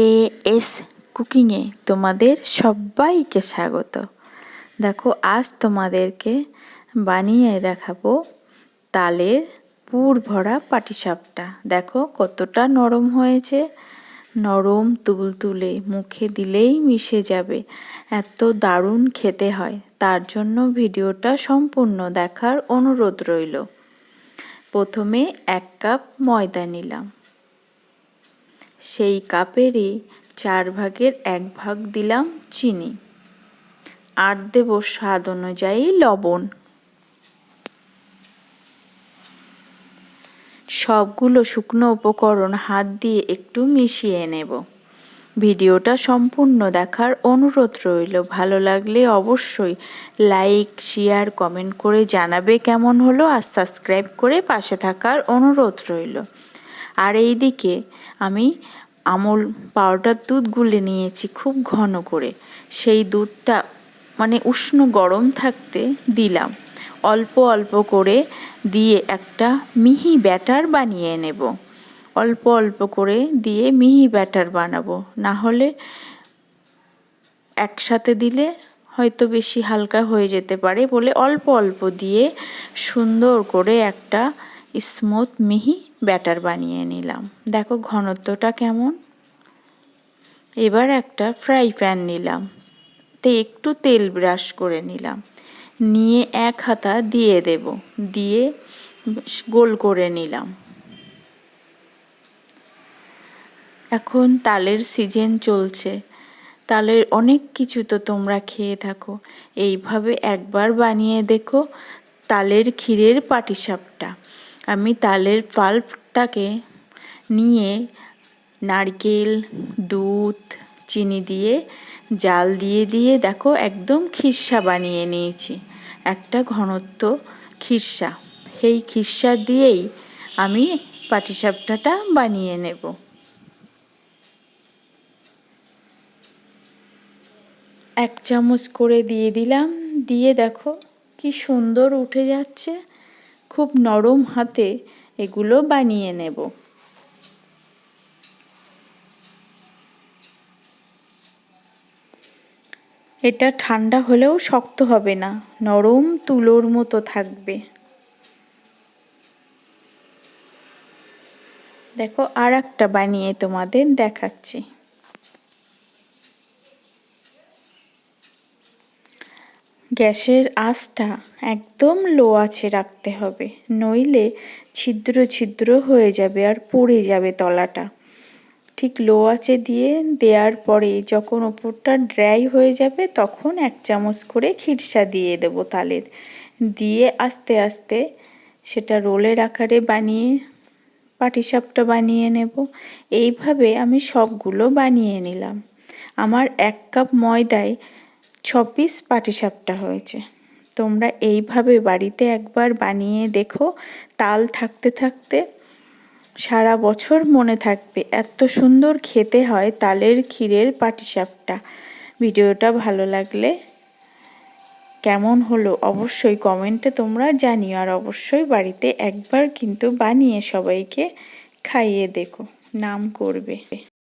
A S কুকিংয়ে তোমাদের সবাইকে স্বাগত। দেখো, আজ তোমাদেরকে বানিয়ে দেখাবো তালের পুর ভরা পাটিসাপটা। দেখো, কতটা নরম হয়েছে। নরম তুলতুলে মুখে দিলেই মিশে যাবে। এত দারুণ খেতে হয়। তার জন্য ভিডিওটা সম্পূর্ণ দেখার অনুরোধ রইল। প্রথমে এক কাপ ময়দা নিলাম। সেই কাপেরই চার ভাগের এক ভাগ দিলাম চিনি। আর দেব স্বাদ অনুযায়ী লবণ। সবগুলো শুকনো উপকরণ হাত দিয়ে একটু মিশিয়ে নেব। ভিডিওটা সম্পূর্ণ দেখার অনুরোধ রইল। ভালো লাগলে অবশ্যই লাইক, শেয়ার, কমেন্ট করে জানাবে কেমন হলো আর সাবস্ক্রাইব করে পাশে থাকার অনুরোধ রইল। আর এই দিকে আমি আমল পাউডার দুধ গুলে নিয়েছি খুব ঘন করে। সেই দুধটা মানে উষ্ণ গরম থাকতে দিলাম। অল্প অল্প করে দিয়ে একটা মিহি ব্যাটার বানিয়ে নেব। অল্প অল্প করে দিয়ে মিহি ব্যাটার বানাবো। না হলে একসাথে দিলে হয়তো বেশি হালকা হয়ে যেতে পারে বলে অল্প অল্প দিয়ে সুন্দর করে একটা স্মুথ মিহি ব্যাটার বানিয়ে নিলাম। দেখো ঘনত্বটা কেমন। এবার একটা ফ্রাই প্যান নিলাম। তে একটু তেল ব্রাশ করে নিলাম। নিয়ে এক হাতা দিয়ে দেব। দিয়ে গোল করে নিলাম। এখন তালের সিজন চলছে। তালের অনেক কিছু তো তোমরা খেয়ে থাকো। এইভাবে একবার বানিয়ে দেখো তালের ক্ষীরের পাটিসাপটা। আমি তালের পাল্পটাকে নিয়ে নারকেল, দুধ, চিনি দিয়ে জাল দিয়ে দিয়ে দেখো একদম খিরসা বানিয়ে নিয়েছি। একটা ঘনত্ব খিরসা। সেই খিরসা দিয়েই আমি পাটিসাপটাটা বানিয়ে নেব। এক চামচ করে দিয়ে দিলাম। দিয়ে দেখো কি সুন্দর উঠে যাচ্ছে। খুব নরম হাতে এগুলো বানিয়ে নেব। এটা ঠান্ডা হলেও শক্ত হবে না, নরম তুলোর মতো থাকবে। দেখো আর একটা বানিয়ে তোমাদের দেখাচ্ছি। গ্যাসের আঁচটা একদম লো আছে রাখতে হবে। নইলে ছিদ্র ছিদ্র হয়ে যাবে আর পড়ে যাবে তলাটা। ঠিক লো আঁচে দিয়ে দেওয়ার পরে যখন ওপরটা ড্রাই হয়ে যাবে তখন এক চামচ করে খিরসা দিয়ে দেব তালের। দিয়ে আস্তে আস্তে সেটা রোলের আকারে বানিয়ে, পাটিসাপটা বানিয়ে নেব। এইভাবে আমি সবগুলো বানিয়ে নিলাম। আমার এক কাপ ময়দায় ছ পিস পাটিসাপটা হয়েছে। তোমরা এইভাবে বাড়িতে একবার বানিয়ে দেখো। তাল থাকতে থাকতে সারা বছর মনে থাকবে। এত সুন্দর খেতে হয় তালের ক্ষীরের পাটিসাপটা। ভিডিওটা ভালো লাগলে কেমন হলো অবশ্যই কমেন্টে তোমরা জানিও। আর অবশ্যই বাড়িতে একবার কিন্তু বানিয়ে সবাইকে খাইয়ে দেখো। নাম করবে।